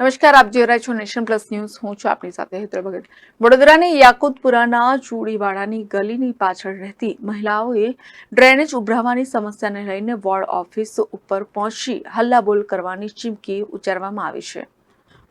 નમસ્કાર, આપ જોઈ રહ્યા છો નેશન પ્લસ ન્યૂઝ. હું છું આપની સાથે હેતલ ભગત. વડોદરાની યાકુતપુરાના ચૂડીવાડાની ગલીની પાછળ રહેતી મહિલાઓએ ડ્રેનેજ ઉભરાવાની સમસ્યાને લઈને વોર્ડ ઓફિસ ઉપર પહોંચી હલ્લાબોલ કરવાની ચીમકી ઉચ્ચારવામાં આવી છે.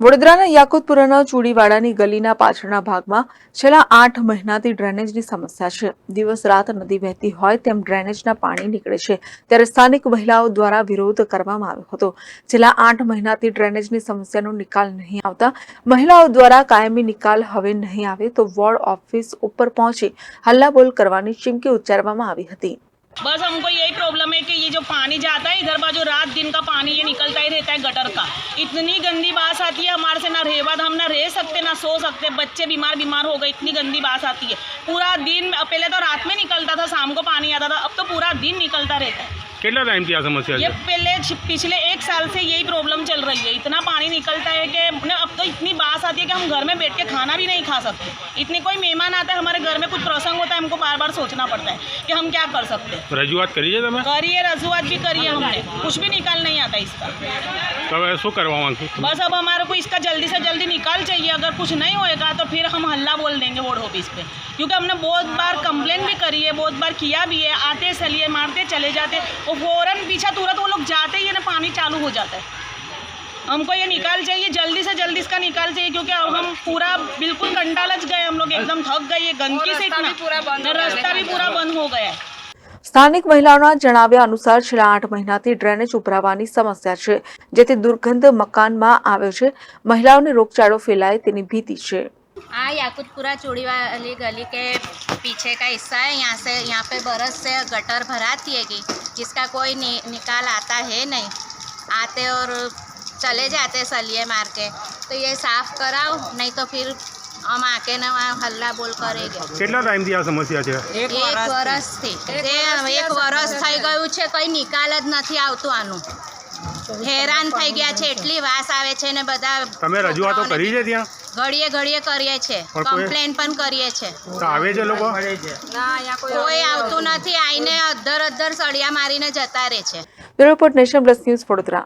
વડોદરાના યાકુતપુરાના ચૂડીવાડાની ગલીના પાછળના ભાગમાં છેલ્લા આઠ મહિનાથી ડ્રેનેજની સમસ્યા છે. દિવસ રાત નદી વહેતી હોય તેમ ડ્રેનેજના પાણી નીકળે છે. ત્યારે સ્થાનિક મહિલાઓ દ્વારા વિરોધ કરવામાં આવ્યો હતો. છેલ્લા આઠ મહિનાથી ડ્રેનેજની સમસ્યાનો નિકાલ નહીં આવતા મહિલાઓ દ્વારા કાયમી નિકાલ હવે નહીં આવે તો વોર્ડ ઓફિસ ઉપર પહોંચી હલ્લાબોલ કરવાની ચીમકી ઉચ્ચારવામાં આવી હતી. बस हमको यही प्रॉब्लम है कि ये जो पानी जाता है इधर बाजू रात दिन का पानी ये निकलता ही रहता है गटर का। इतनी गंदी बास आती है हमारे से ना रेवाद हम ना रह सकते ना सो सकते बच्चे बीमार बीमार हो गए इतनी गंदी बास आती है। पूरा दिन पहले तो रात में निकलता था शाम को पानी आता था अब तो पूरा दिन निकलता रहता है। कितना टाइम की समस्या ये पहले पिछले एक साल से यही प्रॉब्लम चल रही है। इतना पानी निकलता है कि अब तो इतनी बात आती है कि हम घर में बैठ के खाना भी नहीं खा सकते। इतने कोई मेहमान आता है हमारे घर में कुछ प्रसंग होता है हमको बार बार सोचना पड़ता है कि हम क्या कर सकते हैं। रजुआत करिए करिए रजुआत भी करिए हमने। कुछ भी निकाल नहीं आता इसका। तो करवा बस अब हमारे को इसका जल्दी से जल्दी निकाल चाहिए। अगर कुछ नहीं होएगा तो फिर हम हल्ला बोल देंगे वोर्ड ऑफ़िस पे। क्योंकि हमने बहुत बार कंप्लेन भी करी है बहुत बार किया भी है आते चलिए मारते चले जाते। और फ़ौरन पीछा तुरंत वो लोग जाते ही ना पानी चालू हो जाता है। हमको ये निकाल चाहिए जल्दी से जल्दी इसका निकाल चाहिए क्योंकि अब हम पूरा बिल्कुल कंटाल ज गए हम लोग एकदम थक गए ये गंदगी से इतना रास्ता भी पूरा बंद हो गया है સ્થાનિક મહિલાઓના જણાવ્યા અનુસાર છેલ્લા આઠ મહિનાથી ડ્રેનેજ ઉભરાવાની સમસ્યા છે જેથી દુર્ગંધ મકાનમાં આવે છે મહિલાઓને રોગચાળો ફેલાય તેની ભીતિ છે हाँ याकुतपुरा चूड़ी वाली गली के पीछे का हिस्सा है यहाँ से यहाँ पे बरस से गटर भराती है कि जिसका कोई नि, निकाल आता है नहीं आते और चले जाते सलिए मार के तो ये साफ कराओ नहीं तो फिर हम आके ना वहाँ हल्ला बोल करेंगे કેટલા ટાઈમથી આ સમસ્યા છે એક વરસથી તે એક વરસ થઈ ગયું છે કંઈ નિકાલ જ નથી આવતું આનું હેરાન થઈ ગયા છે એટલી વાસ આવે છે ને બધા તમે રજૂઆતો છોકરાઓને કરી છે ત્યાં ઘડીએ ઘડીએ કરીએ છે પણ કોઈ- કમ્પ્લેન પણ કરીએ છે તો આવે છે લોકો કોઈ આવતું નથી આઈને અધ્ધર અધ્ધર સળિયા મારીને જતા રહે છે bureau report nation plus news Vadodara